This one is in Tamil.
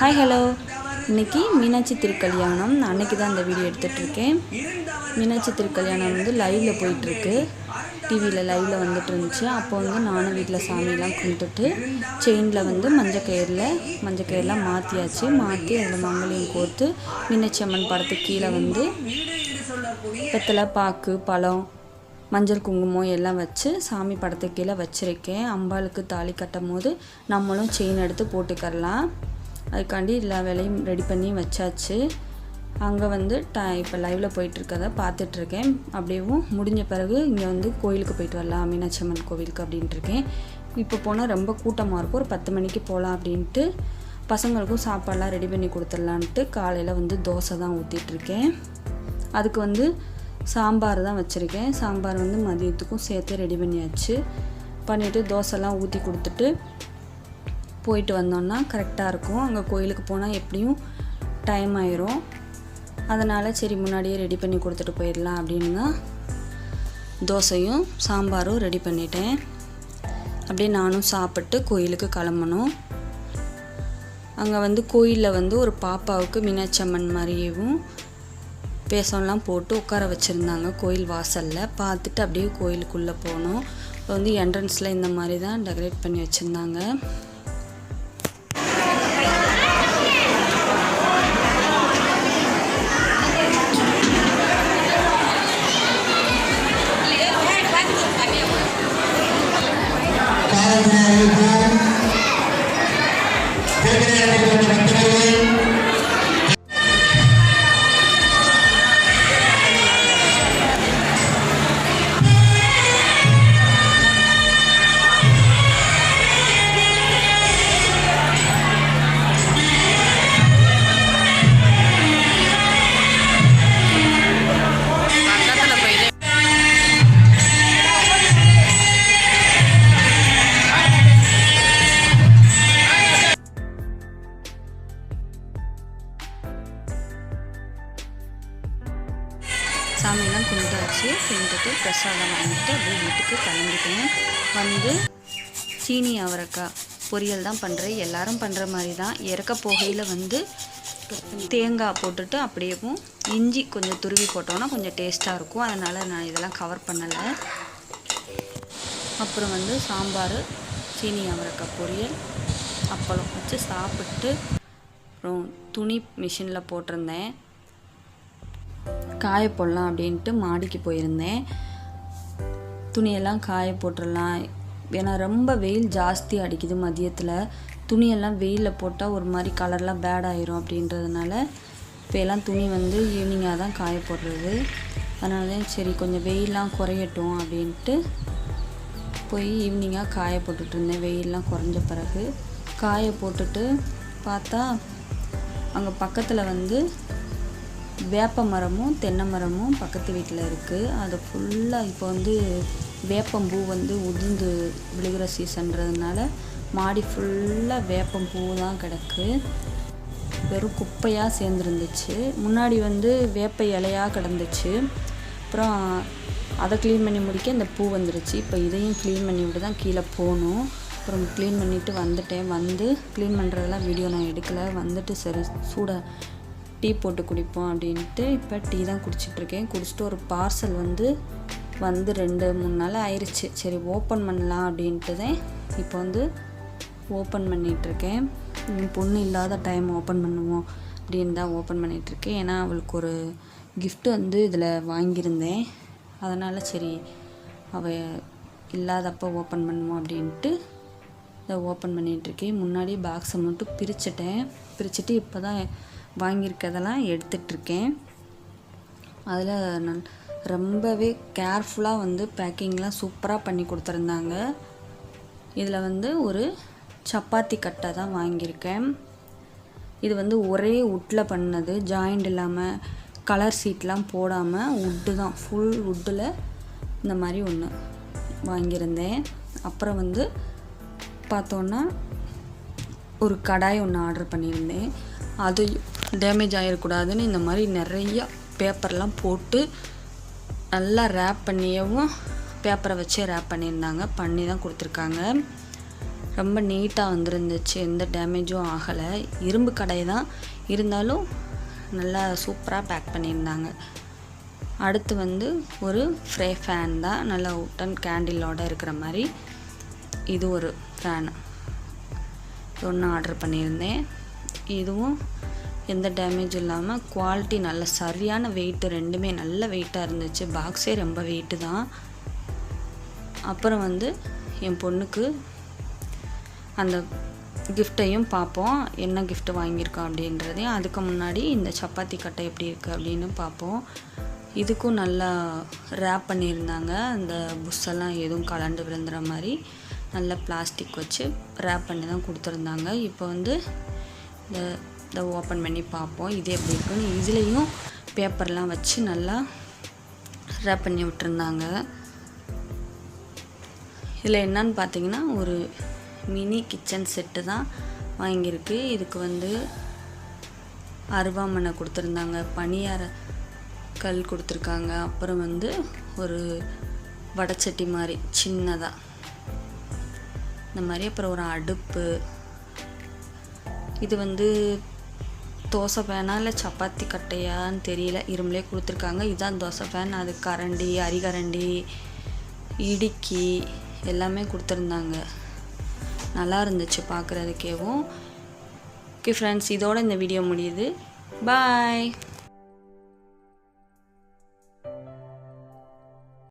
ஹாய் ஹலோ இன்னைக்கு மீனாட்சி திருக்கல்யாணம். அன்னைக்கு தான் இந்த வீடியோ எடுத்துகிட்ருக்கேன் மீனாட்சி திருக்கல்யாணம் வந்து லைவில் போயிட்டுருக்கு. டிவியில் லைவில் வந்துட்டு இருந்துச்சு அப்போ வந்து நானும் வீட்டில் சாமியெல்லாம் கும்பிட்டுட்டு செயினில் வந்து மஞ்சள் கயிறில் மஞ்சள் கயிறெலாம் மாற்றியாச்சு மாற்றி அதில் மங்களையும் கோர்த்து மீனாட்சி அம்மன் படத்துக்கு கீழே வந்து வெத்தலை பாக்கு பழம் மஞ்சள் குங்குமம் எல்லாம் வச்சு சாமி படத்துக்கு கீழே வச்சுருக்கேன். அம்பாளுக்கு தாலி கட்டும் போது நம்மளும் செயின் எடுத்து போட்டுக்கரலாம் அதுக்காண்டி எல்லா வேலையும் ரெடி பண்ணி வச்சாச்சு. அங்கே வந்து ட இப்போ லைவில் போயிட்டுருக்கத பார்த்துட்ருக்கேன் அப்படியேவும் முடிஞ்ச பிறகு இங்கே வந்து கோயிலுக்கு போயிட்டு வரலாம் மீனாட்சி அம்மன் கோவிலுக்கு அப்படின்ட்டுருக்கேன். இப்போ போனால் ரொம்ப கூட்டமாக இருக்கும். ஒரு பத்து மணிக்கு போகலாம் அப்படின்ட்டு பசங்களுக்கும் சாப்பாடெலாம் ரெடி பண்ணி கொடுத்துடலான்ட்டு காலையில் வந்து தோசை தான் ஊற்றிட்டுருக்கேன் அதுக்கு வந்து சாம்பார் தான் வச்சுருக்கேன். சாம்பார் வந்து மதியத்துக்கும் சேர்த்து ரெடி பண்ணியாச்சு. பண்ணிவிட்டு தோசைலாம் ஊற்றி கொடுத்துட்டு போயிட்டு வந்தோன்னா கரெக்டாக இருக்கும். அங்கே கோயிலுக்கு போனால் எப்படியும் டைம் ஆயிரும். அதனால் சரி முன்னாடியே ரெடி பண்ணி கொடுத்துட்டு போயிடலாம் அப்படின்னு தான் தோசையும் சாம்பாரும் ரெடி பண்ணிட்டேன். அப்படியே நானும் சாப்பிட்டு கோயிலுக்கு கிளம்பணும். அங்கே வந்து கோயிலில் வந்து ஒரு பாப்பாவுக்கு மீனாட்சி அம்மன் மாதிரியேவும் பேசம்லாம் போட்டு உட்கார வச்சுருந்தாங்க கோயில் வாசலில். பார்த்துட்டு அப்படியே கோயிலுக்குள்ளே போனோம். இப்போ வந்து என்ட்ரன்ஸில் இந்த மாதிரி தான் டெக்கரேட் பண்ணி வச்சுருந்தாங்க. சாமியெல்லாம் கும்பிட்டாச்சு கும்பிட்டுட்டு பிரசாதம் வாங்கிட்டு அப்படியே வீட்டுக்கு கிளம்பிட்டேன். வந்து சீனி அவரைக்காய் பொரியல் தான் பண்ணுறேன் எல்லாரும் பண்ணுற மாதிரி தான். இறக்க போகையில் வந்து தேங்காய் போட்டுட்டு அப்படியேவும் இஞ்சி கொஞ்சம் துருவி போட்டோன்னா கொஞ்சம் டேஸ்ட்டாக இருக்கும். அதனால் நான் இதெல்லாம் கவர் பண்ணலை. அப்புறம் வந்து சாம்பார் சீனி அவரைக்காய் பொரியல் அப்பளம் வச்சு சாப்பிட்டு அப்புறம் துணி மிஷினில் போட்டிருந்தேன். காய போடலாம் அப்படின்ட்டு மாடிக்கு போயிருந்தேன். துணியெல்லாம் காய போட்டுடலாம் ஏன்னா ரொம்ப வெயில் ஜாஸ்தி அடிக்குது மதியத்தில். துணியெல்லாம் வெயிலில் போட்டால் ஒரு மாதிரி கலர்லாம் பேட் ஆயிரும் அப்படின்றதுனால இப்போ எல்லாம் துணி வந்து ஈவினிங்காக தான் காய போடுறது. அதனால தான் சரி கொஞ்சம் வெயிலெலாம் குறையட்டும் அப்படின்ட்டு போய் ஈவினிங்காக காய போட்டுட்டு இருந்தேன். வெயிலெலாம் குறைஞ்ச பிறகு. காய போட்டுட்டு பார்த்தா அங்கே பக்கத்தில் வந்து வேப்ப மரமும் தென்னை மரமும் பக்கத்து வீட்டில் இருக்குது அதை ஃபுல்லாக இப்போ வந்து வேப்பம்பூ வந்து உதிர்ந்து விழுகிற சீசன்றதுனால மாடி ஃபுல்லாக வேப்பம்பூ தான் கிடக்கு. வெறும் குப்பையாக சேர்ந்துருந்துச்சு. முன்னாடி வந்து வேப்ப இலையாக கிடந்துச்சு. அப்புறம் அதை க்ளீன் பண்ணி முடிக்க இந்த பூ வந்துருச்சு. இப்போ இதையும் க்ளீன் பண்ணி விட்டு தான் கீழே போகணும். அப்புறம் க்ளீன் பண்ணிவிட்டு வந்துட்டேன். வந்து க்ளீன் பண்ணுறதெல்லாம் வீடியோ நான் எடுக்கலை. வந்துட்டு சரி சூட டீ போட்டு குடிப்போம் அப்படின்ட்டு இப்போ டீ தான் குடிச்சிட்ருக்கேன். குடிச்சிட்டு ஒரு பார்சல் வந்து வந்து ரெண்டு மூணு நாள் ஆயிடுச்சு சரி ஓப்பன் பண்ணலாம் அப்படின்ட்டு தான் இப்போ வந்து ஓப்பன் பண்ணிகிட்ருக்கேன் பொண்ணு இல்லாத டைம் ஓப்பன் பண்ணுவோம் அப்படின்னு தான் ஓப்பன் பண்ணிகிட்ருக்கேன் ஏன்னா அவளுக்கு ஒரு கிஃப்ட்டு வந்து இதில் வாங்கியிருந்தேன். அதனால் சரி அவள் இல்லாதப்போ ஓப்பன் பண்ணுவோம் அப்படின்ட்டு இதை ஓப்பன் பண்ணிகிட்ருக்கேன் முன்னாடி பாக்ஸை மட்டும் பிரிச்சுட்டேன். பிரிச்சுட்டு இப்போ தான் வாங்கியிருக்கதெல்லாம் எடுத்துட்ருக்கேன் அதில் நான் ரொம்பவே கேர்ஃபுல்லாக வந்து பேக்கிங்லாம் சூப்பராக பண்ணி கொடுத்துருந்தாங்க. இதில் வந்து ஒரு சப்பாத்தி கட்டை தான் வாங்கியிருக்கேன். இது வந்து ஒரே உட்டில் பண்ணது ஜாயிண்ட் இல்லாமல் கலர் சீட்லாம் போடாமல் உட்டு தான் ஃபுல் உட்டில் இந்த மாதிரி ஒன்று வாங்கியிருந்தேன். அப்புறம் வந்து பார்த்தோன்னா ஒரு கடாய் ஒன்று ஆர்டர் பண்ணியிருந்தேன். அது டேமேஜ் ஆகிடக்கூடாதுன்னு இந்த மாதிரி நிறையா பேப்பர்லாம் போட்டு நல்லா ரேப் பண்ணியவும் பேப்பரை வச்சே ரேப் பண்ணியிருந்தாங்க. பண்ணி தான் கொடுத்துருக்காங்க. ரொம்ப நீட்டாக வந்துருந்துச்சு. எந்த டேமேஜும் ஆகலை. இரும்பு கடை தான். இருந்தாலும் நல்லா சூப்பராக பேக் பண்ணியிருந்தாங்க. அடுத்து வந்து ஒரு ஃப்ரே ஃபேன் தான். நல்லா உட்டன் கேண்டிலோட இருக்கிற மாதிரி. இது ஒரு ஃபேன் ஒன்று ஆர்டர் பண்ணியிருந்தேன். இதுவும் எந்த டேமேஜ் இல்லாமல் குவாலிட்டி நல்ல சரியான வெயிட்டு ரெண்டுமே நல்ல வெயிட்டாக இருந்துச்சு. பாக்ஸே ரொம்ப வெயிட்டு தான். அப்புறம் வந்து என் பொண்ணுக்கு அந்த கிஃப்ட்டையும் பார்ப்போம். என்ன கிஃப்ட் வாங்கியிருக்கோம் அப்படின்றதையும். அதுக்கு முன்னாடி இந்த சப்பாத்தி கட்டை எப்படி இருக்குது அப்படின்னு பார்ப்போம். இதுக்கும் நல்லா ரேப் பண்ணியிருந்தாங்க. அந்த புஷ்ஷெல்லாம் எதுவும் கலண்டு விழுந்துற மாதிரி நல்ல பிளாஸ்டிக் வச்சு ரேப் பண்ணி தான் கொடுத்துருந்தாங்க. இப்போ வந்து இந்த இதை ஓப்பன் பண்ணி பார்ப்போம். இது எப்படி இருக்குன்னு இதுலேயும் பேப்பர்லாம் வச்சு நல்லா ரேப் பண்ணி விட்டுருந்தாங்க. இதில் என்னன்னு பார்த்தீங்கன்னா ஒரு மினி கிச்சன் செட்டு தான் வாங்கியிருக்கு. இதுக்கு வந்து அருவாமனை கொடுத்துருந்தாங்க. பனியார கல் கொடுத்துருக்காங்க. அப்புறம் வந்து ஒரு வடச்சட்டி மாதிரி சின்னதாக இந்த மாதிரி அப்புறம் ஒரு அடுப்பு இது வந்து தோசை பேனா இல்லை சப்பாத்தி கட்டையான்னு தெரியல. இரும்புலே கொடுத்துருக்காங்க. இதுதான் தோசை பேன் அது கரண்டி அரிகரண்டி இடுக்கி எல்லாமே கொடுத்துருந்தாங்க. நல்லா இருந்துச்சு பார்க்குறதுக்கேவும் ஓகே ஃப்ரெண்ட்ஸ் இதோட இந்த வீடியோ முடியுது. பாய்